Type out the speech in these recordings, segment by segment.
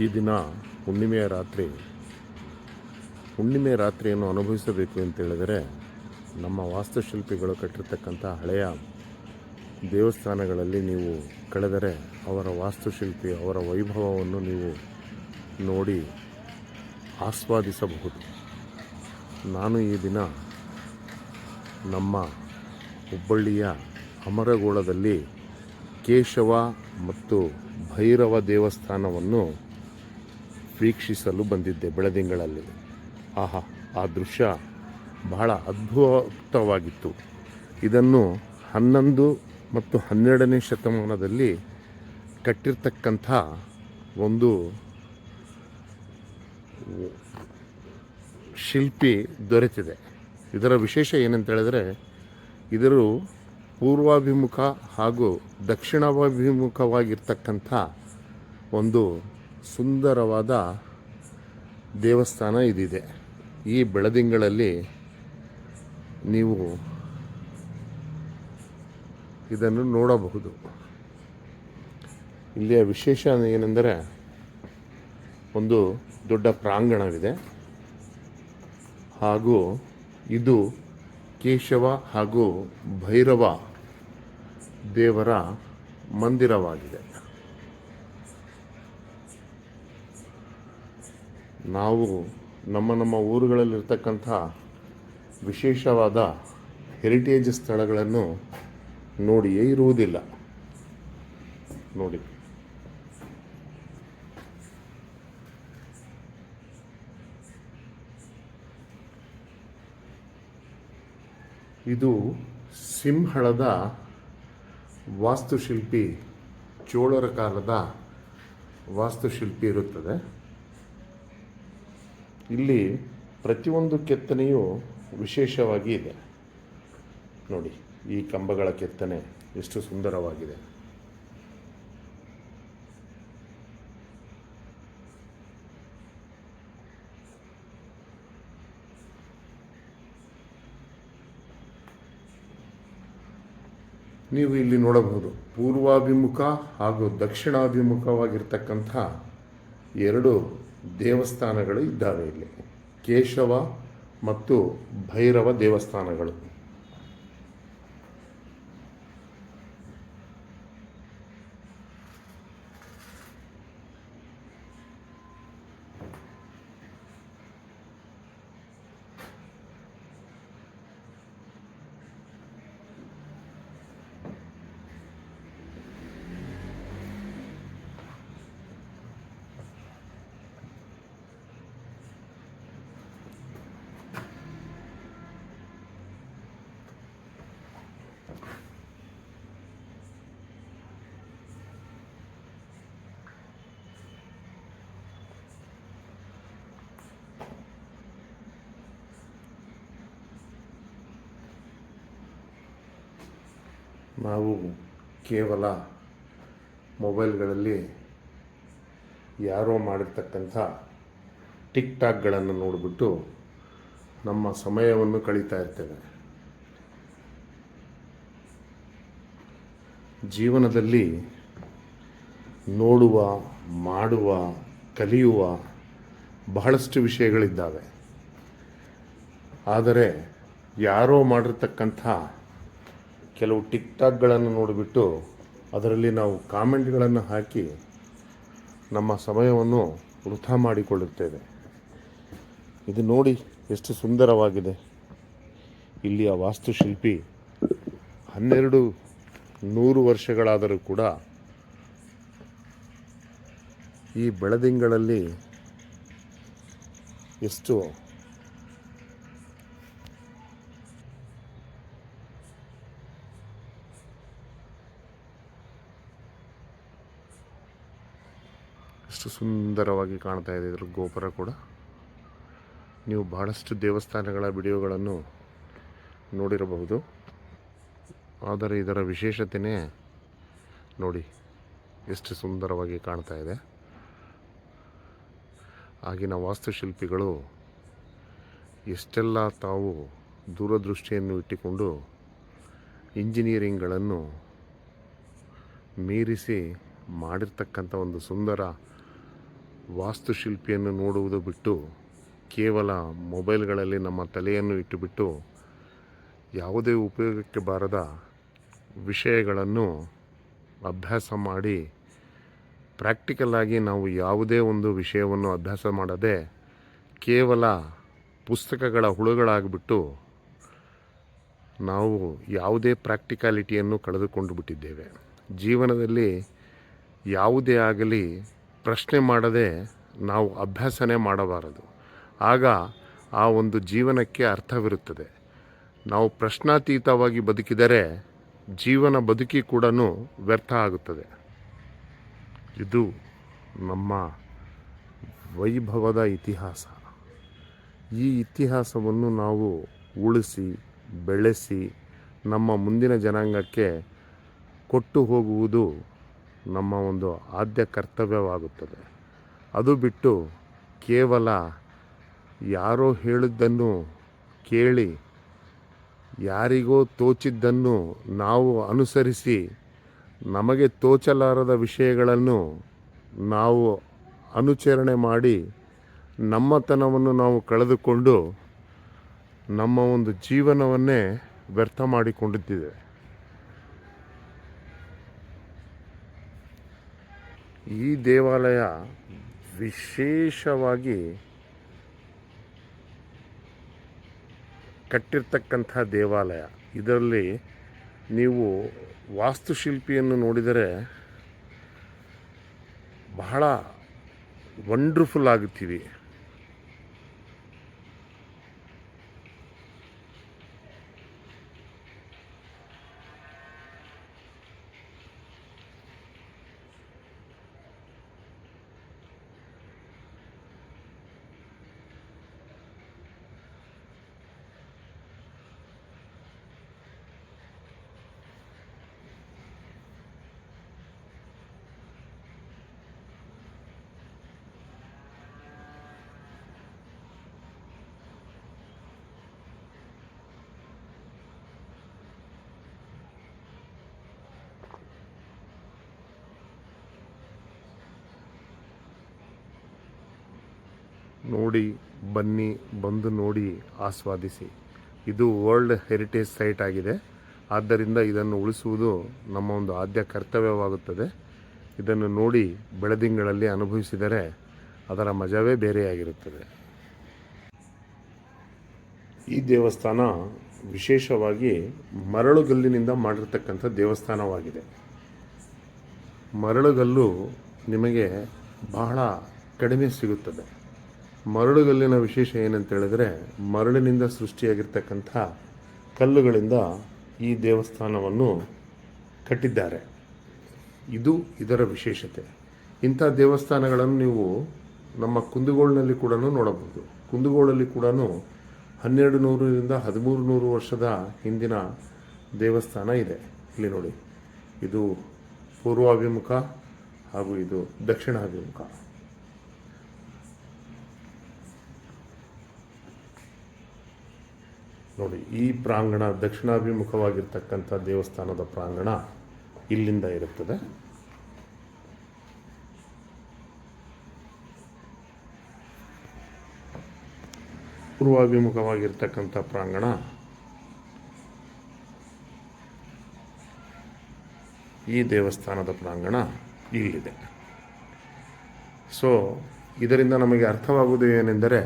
ಈ ದಿನ ಹುಣ್ಣಿಮೆಯ ರಾತ್ರಿ, ಹುಣ್ಣಿಮೆ ರಾತ್ರಿಯನ್ನು ಅನುಭವಿಸಬೇಕು ಅಂತ ಹೇಳಿದರೆ ನಮ್ಮ ವಾಸ್ತುಶಿಲ್ಪಿಗಳು ಕಟ್ಟಿರ್ತಕ್ಕಂಥ ಹಳೆಯ ದೇವಸ್ಥಾನಗಳಲ್ಲಿ ನೀವು ಕಳೆದರೆ ಅವರ ವಾಸ್ತುಶಿಲ್ಪಿ, ಅವರ ವೈಭವವನ್ನು ನೀವು ನೋಡಿ ಆಸ್ವಾದಿಸಬಹುದು. ನಾನು ಈ ದಿನ ನಮ್ಮ ಹುಬ್ಬಳ್ಳಿಯ ಅಮರಗೋಳದಲ್ಲಿ ಕೇಶವ ಮತ್ತು ಭೈರವ ದೇವಸ್ಥಾನವನ್ನು ವೀಕ್ಷಿಸಲು ಬಂದಿದ್ದೆ ಬೆಳದಿಂಗಳಲ್ಲಿ. ಆಹಾ, ಆ ದೃಶ್ಯ ಬಹಳ ಅದ್ಭುತವಾಗಿತ್ತು. ಇದನ್ನು ಹನ್ನೊಂದು ಮತ್ತು ಹನ್ನೆರಡನೇ ಶತಮಾನದಲ್ಲಿ ಕಟ್ಟಿರ್ತಕ್ಕಂಥ ಒಂದು ಶಿಲ್ಪಿ ದೊರೆತಿದೆ. ಇದರ ವಿಶೇಷ ಏನಂತ ಹೇಳಿದ್ರೆ ಇದರು ಪೂರ್ವಾಭಿಮುಖ ಹಾಗೂ ದಕ್ಷಿಣಾಭಿಮುಖವಾಗಿರ್ತಕ್ಕಂಥ ಒಂದು ಸುಂದರವಾದ ದೇವಸ್ಥಾನ ಇದಿದೆ. ಈ ಬೆಳದಿಂಗಳಲ್ಲಿ ನೀವು ಇದನ್ನು ನೋಡಬಹುದು. ಇಲ್ಲಿಯ ವಿಶೇಷ ಏನೆಂದರೆ ಒಂದು ದೊಡ್ಡ ಪ್ರಾಂಗಣವಿದೆ. ಹಾಗೂ ಇದು ಕೇಶವ ಹಾಗೂ ಭೈರವ ದೇವರ ಮಂದಿರವಾಗಿದೆ. ನಾವು ನಮ್ಮ ನಮ್ಮ ಊರುಗಳಲ್ಲಿರ್ತಕ್ಕಂಥ ವಿಶೇಷವಾದ ಹೆರಿಟೇಜ್ ಸ್ಥಳಗಳನ್ನು ನೋಡಿಯೇ ಇರುವುದಿಲ್ಲ. ನೋಡಿ. ಇದು ಸಿಂಹಳದ ವಾಸ್ತುಶಿಲ್ಪಿ ಚೋಳರ ಕಾಲದ ವಾಸ್ತುಶಿಲ್ಪಿ ಇರುತ್ತದೆ. ಇಲ್ಲಿ ಪ್ರತಿಯೊಂದು ಕೆತ್ತನೆಯು ವಿಶೇಷವಾಗಿ ಇದೆ. ನೋಡಿ, ಈ ಕಂಬಗಳ ಕೆತ್ತನೆ ಎಷ್ಟು ಸುಂದರವಾಗಿದೆ. ನೀವು ಇಲ್ಲಿ ನೋಡಬಹುದು, ಪೂರ್ವಾಭಿಮುಖ ಹಾಗೂ ದಕ್ಷಿಣಾಭಿಮುಖವಾಗಿರ್ತಕ್ಕಂಥ ಎರಡು ದೇವಸ್ಥಾನಗಳು ಇದ್ದಾವೆ ಇಲ್ಲಿ. ಕೇಶವ ಮತ್ತು ಭೈರವ ದೇವಸ್ಥಾನಗಳು. ನಾವು ಕೇವಲ ಮೊಬೈಲ್ಗಳಲ್ಲಿ ಯಾರೋ ಮಾಡಿರ್ತಕ್ಕಂಥ ಟಿಕ್ ಟಾಕ್ಗಳನ್ನು ನೋಡಿಬಿಟ್ಟು ನಮ್ಮ ಸಮಯವನ್ನು ಕಳೀತಾ ಇರ್ತೇವೆ. ಜೀವನದಲ್ಲಿ ನೋಡುವ, ಮಾಡುವ, ಕಲಿಯುವ ಬಹಳಷ್ಟು ವಿಷಯಗಳಿದ್ದಾವೆ. ಆದರೆ ಯಾರೋ ಮಾಡಿರ್ತಕ್ಕಂಥ ಕೆಲವು ಟಿಕ್ ಟಾಕ್ಗಳನ್ನು ನೋಡಿಬಿಟ್ಟು ಅದರಲ್ಲಿ ನಾವು ಕಾಮೆಂಟ್ಗಳನ್ನು ಹಾಕಿ ನಮ್ಮ ಸಮಯವನ್ನು ವೃಥ ಮಾಡಿಕೊಳ್ಳುತ್ತೇವೆ. ಇದು ನೋಡಿ ಎಷ್ಟು ಸುಂದರವಾಗಿದೆ. ಇಲ್ಲಿಯ ವಾಸ್ತುಶಿಲ್ಪಿ ಹನ್ನೆರಡು ನೂರು ವರ್ಷಗಳಾದರೂ ಕೂಡ ಈ ಬೆಳದಿಂಗಳಲ್ಲಿ ಎಷ್ಟು ಎಷ್ಟು ಸುಂದರವಾಗಿ ಕಾಣ್ತಾ ಇದೆ ಇದ್ರ ಗೋಪುರ ಕೂಡ. ನೀವು ಬಹಳಷ್ಟು ದೇವಸ್ಥಾನಗಳ ವಿಡಿಯೋಗಳನ್ನು ನೋಡಿರಬಹುದು. ಆದರೆ ಇದರ ವಿಶೇಷತೆಯೇ ನೋಡಿ, ಎಷ್ಟು ಸುಂದರವಾಗಿ ಕಾಣ್ತಾ ಇದೆ. ಆಗಿನ ವಾಸ್ತುಶಿಲ್ಪಿಗಳು ಎಷ್ಟೆಲ್ಲ ತಾವು ದೂರದೃಷ್ಟಿಯನ್ನು ಇಟ್ಟುಕೊಂಡು ಇಂಜಿನಿಯರಿಂಗ್ಗಳನ್ನು ಮೀರಿಸಿ ಮಾಡಿರ್ತಕ್ಕಂಥ ಒಂದು ಸುಂದರ ವಾಸ್ತುಶಿಲ್ಪಿಯನ್ನು ನೋಡುವುದು ಬಿಟ್ಟು ಕೇವಲ ಮೊಬೈಲ್ಗಳಲ್ಲಿ ನಮ್ಮ ತಲೆಯನ್ನು ಇಟ್ಟುಬಿಟ್ಟು ಯಾವುದೇ ಉಪಯೋಗಕ್ಕೆ ಬಾರದ ವಿಷಯಗಳನ್ನು ಅಭ್ಯಾಸ ಮಾಡಿ ಪ್ರಾಕ್ಟಿಕಲ್ ಆಗಿ ನಾವು ಯಾವುದೇ ಒಂದು ವಿಷಯವನ್ನು ಅಭ್ಯಾಸ ಮಾಡದೆ ಕೇವಲ ಪುಸ್ತಕಗಳ ಹುಳುಗಳಾಗಿಬಿಟ್ಟು ನಾವು ಯಾವುದೇ ಪ್ರಾಕ್ಟಿಕಾಲಿಟಿಯನ್ನು ಕಳೆದುಕೊಂಡು ಬಿಟ್ಟಿದ್ದೇವೆ. ಜೀವನದಲ್ಲಿ ಯಾವುದೇ ಆಗಲಿ ಪ್ರಶ್ನೆ ಮಾಡದೆ ನಾವು ಅಭ್ಯಾಸನೇ ಮಾಡಬಾರದು. ಆಗ ಆ ಒಂದು ಜೀವನಕ್ಕೆ ಅರ್ಥವಿರುತ್ತದೆ. ನಾವು ಪ್ರಶ್ನಾತೀತವಾಗಿ ಬದುಕಿದರೆ ಜೀವನ ಬದುಕಿ ಕೂಡ ವ್ಯರ್ಥ ಆಗುತ್ತದೆ. ಇದು ನಮ್ಮ ವೈಭವದ ಇತಿಹಾಸ. ಈ ಇತಿಹಾಸವನ್ನು ನಾವು ಉಳಿಸಿ, ಬೆಳೆಸಿ ನಮ್ಮ ಮುಂದಿನ ಜನಾಂಗಕ್ಕೆ ಕೊಟ್ಟು ಹೋಗುವುದು ನಮ್ಮ ಒಂದು ಆದ್ಯ ಕರ್ತವ್ಯವಾಗುತ್ತದೆ. ಅದು ಬಿಟ್ಟು ಕೇವಲ ಯಾರೋ ಹೇಳಿದ್ದನ್ನು ಕೇಳಿ, ಯಾರಿಗೋ ತೋಚಿದ್ದನ್ನು ನಾವು ಅನುಸರಿಸಿ, ನಮಗೆ ತೋಚಲಾರದ ವಿಷಯಗಳನ್ನು ನಾವು ಅನುಚರಣೆ ಮಾಡಿ, ನಮ್ಮತನವನ್ನು ನಾವು ಕಳೆದುಕೊಂಡು ನಮ್ಮ ಒಂದು ಜೀವನವನ್ನೇ ವ್ಯರ್ಥ ಮಾಡಿಕೊಂಡಿದ್ದೇವೆ. ಈ ದೇವಾಲಯ ವಿಶೇಷವಾಗಿ ಕಟ್ಟಿರ್ತಕ್ಕಂಥ ದೇವಾಲಯ. ಇದರಲ್ಲಿ ನೀವು ವಾಸ್ತುಶಿಲ್ಪಿಯನ್ನು ನೋಡಿದರೆ ಬಹಳ ವಂಡರ್ಫುಲ್ ಆಗುತ್ತೀವಿ. ನೋಡಿ, ಬನ್ನಿ, ಬಂದು ನೋಡಿ, ಆಸ್ವಾದಿಸಿ. ಇದು ವರ್ಲ್ಡ್ ಹೆರಿಟೇಜ್ ಸೈಟ್ ಆಗಿದೆ. ಆದ್ದರಿಂದ ಇದನ್ನು ಉಳಿಸುವುದು ನಮ್ಮ ಒಂದು ಆದ್ಯ ಕರ್ತವ್ಯವಾಗುತ್ತದೆ. ಇದನ್ನು ನೋಡಿ ಬೆಳದಿಂಗಳಲ್ಲಿ ಅನುಭವಿಸಿದರೆ ಅದರ ಮಜವೇ ಬೇರೆಯಾಗಿರುತ್ತದೆ. ಈ ದೇವಸ್ಥಾನ ವಿಶೇಷವಾಗಿ ಮರಳುಗಲ್ಲಿನಿಂದ ಮಾಡಿರ್ತಕ್ಕಂಥ ದೇವಸ್ಥಾನವಾಗಿದೆ. ಮರಳುಗಲ್ಲು ನಿಮಗೆ ಬಹಳ ಕಡಿಮೆ ಸಿಗುತ್ತದೆ. ಮರಳುಗಲ್ಲಿನ ವಿಶೇಷ ಏನಂತ ಹೇಳಿದ್ರೆ ಮರಳಿನಿಂದ ಸೃಷ್ಟಿಯಾಗಿರ್ತಕ್ಕಂಥ ಕಲ್ಲುಗಳಿಂದ ಈ ದೇವಸ್ಥಾನವನ್ನು ಕಟ್ಟಿದ್ದಾರೆ. ಇದು ಇದರ ವಿಶೇಷತೆ. ಇಂಥ ದೇವಸ್ಥಾನಗಳನ್ನು ನೀವು ನಮ್ಮ ಕುಂದಗೋಳಿನಲ್ಲಿ ಕೂಡ ನೋಡಬಹುದು. ಕುಂದಗೋಳಲ್ಲಿ ಕೂಡ ಹನ್ನೆರಡು ನೂರರಿಂದ ಹದಿಮೂರು ನೂರು ವರ್ಷದ ಹಿಂದಿನ ದೇವಸ್ಥಾನ ಇದೆ. ಇಲ್ಲಿ ನೋಡಿ. ಇದು ಪೂರ್ವಾಭಿಮುಖ ಹಾಗೂ ಇದು ದಕ್ಷಿಣಾಭಿಮುಖ. ನೋಡಿ, ಈ ಪ್ರಾಂಗಣ ದಕ್ಷಿಣಾಭಿಮುಖವಾಗಿರ್ತಕ್ಕಂಥ ದೇವಸ್ಥಾನದ ಪ್ರಾಂಗಣ ಇಲ್ಲಿಂದ ಇರುತ್ತದೆ. ಪೂರ್ವಾಭಿಮುಖವಾಗಿರ್ತಕ್ಕಂಥ ಪ್ರಾಂಗಣ ಈ ದೇವಸ್ಥಾನದ ಪ್ರಾಂಗಣ ಇಲ್ಲಿದೆ. ಸೊ ಇದರಿಂದ ನಮಗೆ ಅರ್ಥವಾಗುವುದು ಏನೆಂದರೆ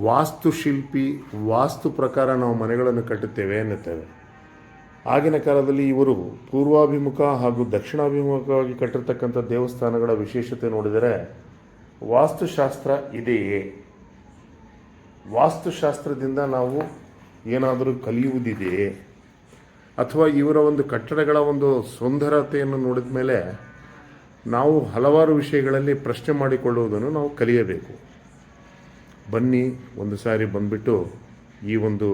ವಾಸ್ತುಶಿಲ್ಪಿ, ವಾಸ್ತು ಪ್ರಕಾರ ನಾವು ಮನೆಗಳನ್ನು ಕಟ್ಟುತ್ತೇವೆ ಎನ್ನುತ್ತೇವೆ. ಆಗಿನ ಕಾಲದಲ್ಲಿ ಇವರು ಪೂರ್ವಾಭಿಮುಖ ಹಾಗೂ ದಕ್ಷಿಣಾಭಿಮುಖವಾಗಿ ಕಟ್ಟಿರ್ತಕ್ಕಂಥ ದೇವಸ್ಥಾನಗಳ ವಿಶೇಷತೆ ನೋಡಿದರೆ ವಾಸ್ತುಶಾಸ್ತ್ರ ಇದೆಯೇ? ವಾಸ್ತುಶಾಸ್ತ್ರದಿಂದ ನಾವು ಏನಾದರೂ ಕಲಿಯುವುದಿದೆಯೇ? ಅಥವಾ ಇವರ ಒಂದು ಕಟ್ಟಡಗಳ ಒಂದು ಸುಂದರತೆಯನ್ನು ನೋಡಿದ ಮೇಲೆ ನಾವು ಹಲವಾರು ವಿಷಯಗಳಲ್ಲಿ ಪ್ರಶ್ನೆ ಮಾಡಿಕೊಳ್ಳುವುದನ್ನು ನಾವು ಕಲಿಯಬೇಕು. ಬನ್ನಿ, ಒಂದು ಸಾರಿ ಬಂದುಬಿಟ್ಟು ಈ ಒಂದು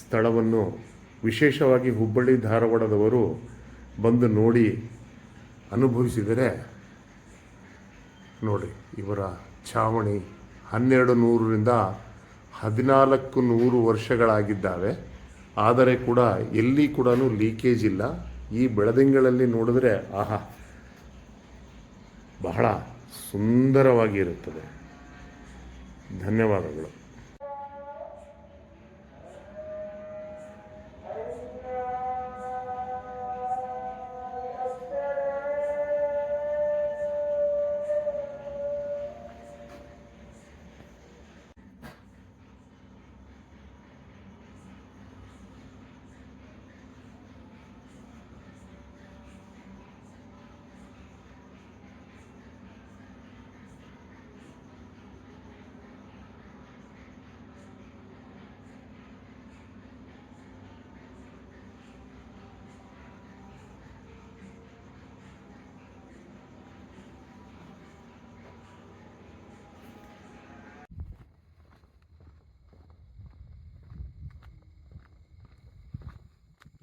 ಸ್ಥಳವನ್ನು ವಿಶೇಷವಾಗಿ ಹುಬ್ಬಳ್ಳಿ ಧಾರವಾಡದವರು ಬಂದು ನೋಡಿ ಅನುಭವಿಸಿದರೆ ನೋಡಿ, ಇವರ ಛಾವಣಿ ಹನ್ನೆರಡು ನೂರರಿಂದ ಹದಿನಾಲ್ಕು ನೂರು ವರ್ಷಗಳಾಗಿದ್ದಾವೆ. ಆದರೆ ಕೂಡ ಎಲ್ಲಿ ಕೂಡ ಲೀಕೇಜ್ ಇಲ್ಲ. ಈ ಬೆಳದಿಂಗಳಲ್ಲಿ ನೋಡಿದ್ರೆ, ಆಹಾ, ಬಹಳ ಸುಂದರವಾಗಿ ಇರುತ್ತದೆ ಧನ್ಯವಾದಗಳು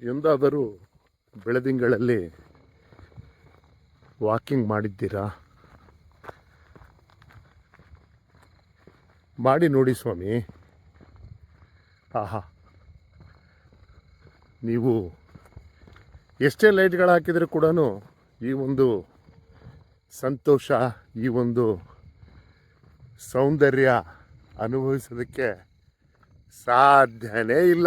ಎಂದಾದರೂ ಬೆಳದಿಂಗಳಲ್ಲಿ ವಾಕಿಂಗ್ ಮಾಡಿದ್ದೀರಾ? ಮಾಡಿ ನೋಡಿ ಸ್ವಾಮಿ. ಆಹಾ. ನೀವು ಎಷ್ಟೇ ಲೈಟ್ಗಳು ಹಾಕಿದರೂ ಕೂಡ ಈ ಒಂದು ಸಂತೋಷ, ಈ ಒಂದು ಸೌಂದರ್ಯ ಅನುಭವಿಸೋದಕ್ಕೆ ಸಾಧ್ಯನೇ ಇಲ್ಲ.